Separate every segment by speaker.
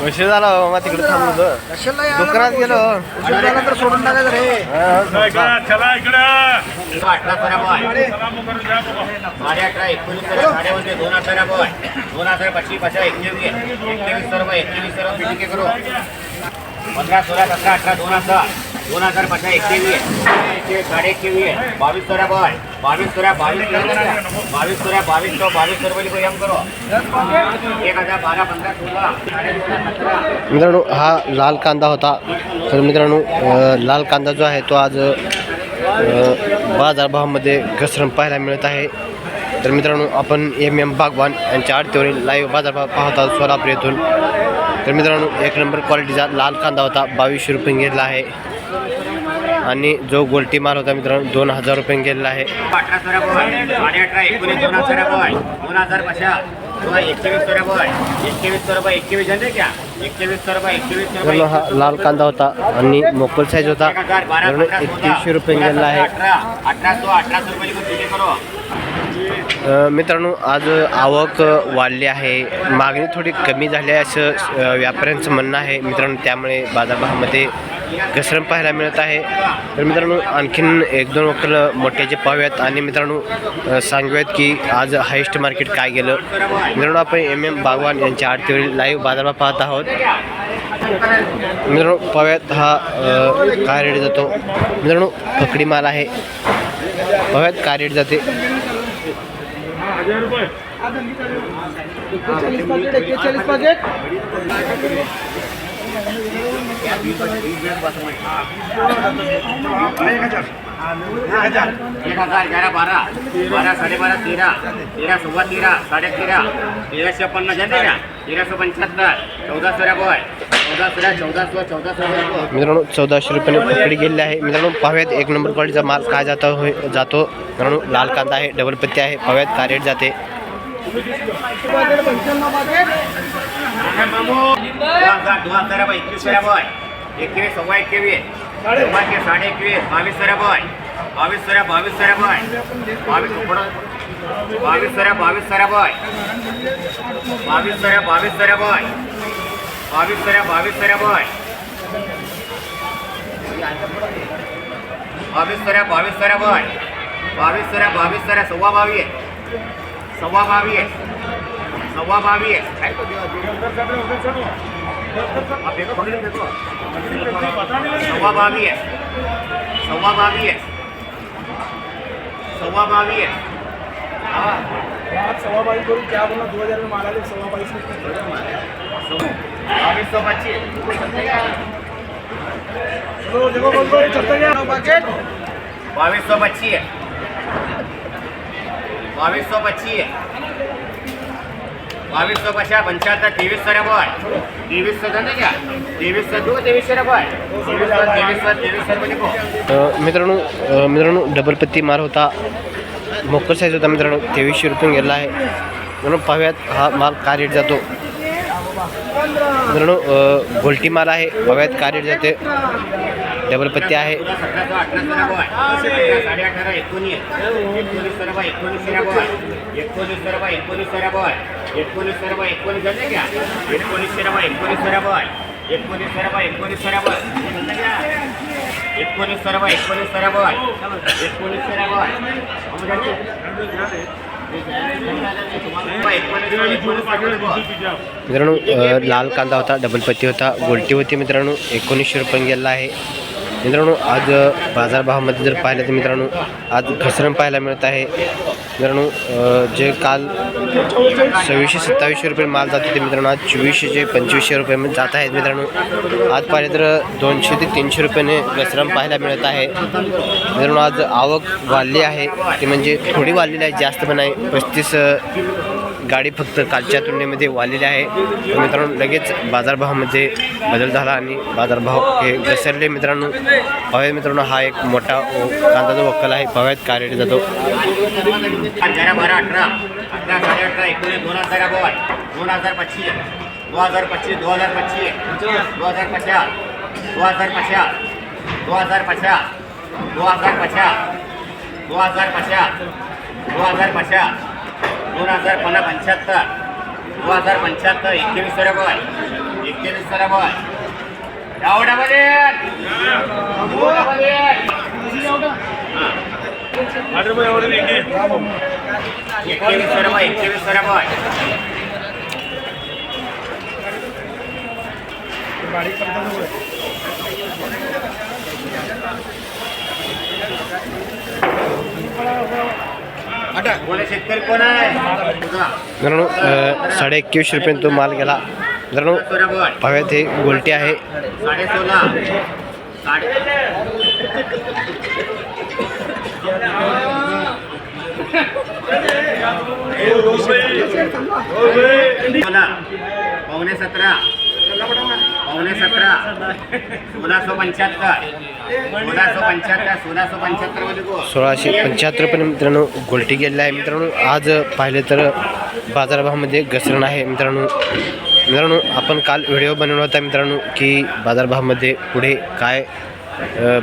Speaker 1: पैसे झाला हो, मग तिकडे थांबलो दुकानात गेलो.
Speaker 2: तर सोडून टाकायचं रे.
Speaker 3: चला इकडे.
Speaker 4: अठरा बॉय साडे अठरा एकोणीस दोन हजार बॉय दोन हजार एकवीस एकवीस एकवीस करो पंधरा सोळा सतरा अठरा दोन हजार दोन हजार पचास एकवीस एकवीस साडे एकवीस बावीस सोळा बाय बावीस सोळा बावीस बावीस सोळा बावीस सौ बावीस सौ रुपये एम करो. एक हजार बारा पंधरा सोळा.
Speaker 1: मित्रांनो हा लाल कांदा होता. तर मित्रांनो लाल कांदा जो आहे तो आज बाजारभावामध्ये घसरण पाहायला मिळत आहे. तर मित्रांनो आपण एम एम बागवान यांच्या आडतीवरील लाईव्ह बाजारभाव पाहत आहोत सोलापूर येथून. तर मित्रांनो एक नंबर क्वालिटीचा लाल कांदा होता. बावीसशे रुपये घेतला आहे. आणि जो गोल्टी माल होता मित्रांनो दोन हजार रुपये गेलेला आहे. हा लाल कांदा होता आणि मोकल साईज होता. एकतीसशे रुपये गेलेला आहे. मित्रांनो आज आवक वाढली आहे. मागणी थोडी कमी झाली आहे असं व्यापाऱ्यांचं म्हणणं आहे. मित्रांनो त्यामुळे बाजारभावामध्ये घसरण पाहायला मिळत आहे. तर मित्रांनो आणखीन एक दोन वकील मोठ्याचे पाहूयात आणि मित्रांनो सांगूयात की आज हायेस्ट मार्केट काय गेलं. मित्रांनो आपण एम एम बागवान यांच्या आरतीवरील लाईव्ह बाजारभाव पाहत आहोत. मित्रांनो पाहूयात हा काय रेट जातो? मित्रांनो पकडी माल आहे. पाहूयात काय रेट जाते?
Speaker 2: पाकिट पाकिट
Speaker 4: एक हजार ग्यारह बारह बारह साढ़े बारह तेरह तेरह सव्वा तेरह साढ़े तेरह तेरह सौ पन्ना जनते क्या तेरह सौ पंचहत्तर चौदह सौ बॉय चौदह सौ चौदह सौ चौदह सौ
Speaker 1: मित्रांनो चौदाशे रुपयाने पकडी गेलेली आहे. मित्रांनो पाहूयात एक नंबर क्वालिटीचा माल काय जातो होय जातो. मित्रांनो लाल कांदा आहे डबल पत्ती आहे. पाहूयात काय रेट जाते.
Speaker 4: हजार बॉय एकवीस सौ बॉय. एकवीस सव्वा एकवीस. सव्वा के साढ़े एकवीस. बावीस सौ बॉय. बावीस सौ बावीस सौ बॉय. बावीस बावीस सौ बावीस सौ बॉय. बावीस सौ बावीस सौ बॉय. बावीस सौ बावीस सौ बॉय. बावीस सौ बावीस सौ बॉय. बावीस सौ बावीस सौ सव्वा बावीस. सव्वा बावीस. सव्वा आप देखो पकड़ के देखो सव्वा सव्वा बावीस सव्वा बावीस हा.
Speaker 2: सव्वा बाईस करून क्या बोला दो हजार में ले सव्वा बाईस
Speaker 4: पच्चीस पच्चीस सौ पच्चीस बावीस सौ पचास पंचहत्तर तेईस सौ बॉय तेईस सौ धंधे क्या तेईस सौ दो तेईस सौ बॉय तेईस सौ तेईस सौ तेईस सौ रुपये देखो
Speaker 1: मित्रांनो मित्रांनो डबल पत्ती मार होता. मोकर साईज होता मित्रांनो तेवीसशे रुपये गेला आहे. म्हणून पाहूयात हा माल काय रेट जातो. मित्रांनो गोलटी माल आहे. पाहूयात काय रेट जाते. डबल पत्ती आहे मित्रांनो लाल कांदा होता डबल पत्ती होता गोल्टी होती मित्रांनो एकोणीसशे रुपये गेला आहे मित्रांनो आज बाजारभावामध्ये जर पाहिलं तर मित्रांनो आज घसरण पाहायला मिळत आहे. मित्रांनो जे काल सव्वीसशे सत्तावीसशे रुपये माल जात होते मित्रांनो. आज चोवीसशे पंचवीसशे रुपये जात आहेत मित्रांनो. आज पाहिलं तर दोनशे ते तीनशे रुपयाने घसरण पाहायला मिळत आहे. मित्रांनो आज आवक वाढली आहे. ती म्हणजे थोडी वाढलेली आहे जास्त पण आहे पस्तीस गाडी फक्त कालच्या तुलनेमध्ये वाढलेली आहे. मित्रांनो लगेच बाजारभावामध्ये बदल झाला आणि बाजारभाव हे घसरले मित्रांनो. हवे मित्रांनो हा एक मोठा ओ- वक्कल आहे. पाहूयात कार्यालय जातो.
Speaker 4: अठारह साढ़े अठारह एकोनीस दोन हजार बॉय दोन हजार पच्चीस दो हजार पच्चीस दो हजार पच्चीस दो हजार पचास दो हजार पचास दो हजार पचास दो हजार पचास दो हजार पचास दो हजार पचास दोन हजार पन्नास पंच्याहत्तर दो हजार पंच्याहत्तर एकवीस रुपये एकवीस रुपये एवढ्यामध्ये एवढ्यामध्ये एकवीस रुपये एकवीस
Speaker 1: मित्रांनो साडे एकवीसशे रुपये तो माल गेला. मित्रांनो पाव्यात हे गोलटी आहे.
Speaker 4: साडे सोळा साडे सोळा पावणे सतरा. पावणे सतरा. सोळाशे पंच्याहत्तर. सोळाशे पंच्याहत्तर सोळाशे पंच्याहत्तर
Speaker 1: सोळाशे पंच्याहत्तर पण मित्रांनो गोलटी गेलेला आहे. मित्रांनो आज पाहिले तर बाजारभावामध्ये घसरण आहे. मित्रांनो मित्रांनो आपण काल व्हिडिओ बनवला होता मित्रांनो की बाजारभावामध्ये पुढे काय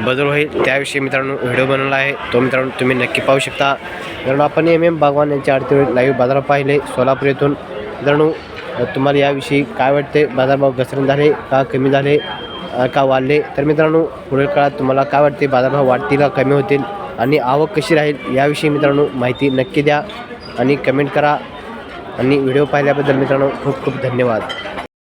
Speaker 1: बदल होईल. त्याविषयी मित्रांनो व्हिडिओ बनवला आहे. तो मित्रांनो तुम्ही नक्की पाहू शकता. मित्रांनो आपण एम एम बागवान यांच्या आरती लाईव्ह बाजार पाहिले सोलापूर येथून. मित्रांनो तुम्हाला याविषयी काय वाटते? बाजारभाव घसरण झाले का कमी झाले का वाढले? तर मित्रांनो पुढील काळात तुम्हाला काय वाटते? बाजारभाव वाढतील का कमी होतील? आणि आवक कशी राहील? याविषयी मित्रांनो माहिती नक्की द्या आणि कमेंट करा. आणि व्हिडिओ पाहिल्याबद्दल मित्रांनो खूप खूप धन्यवाद.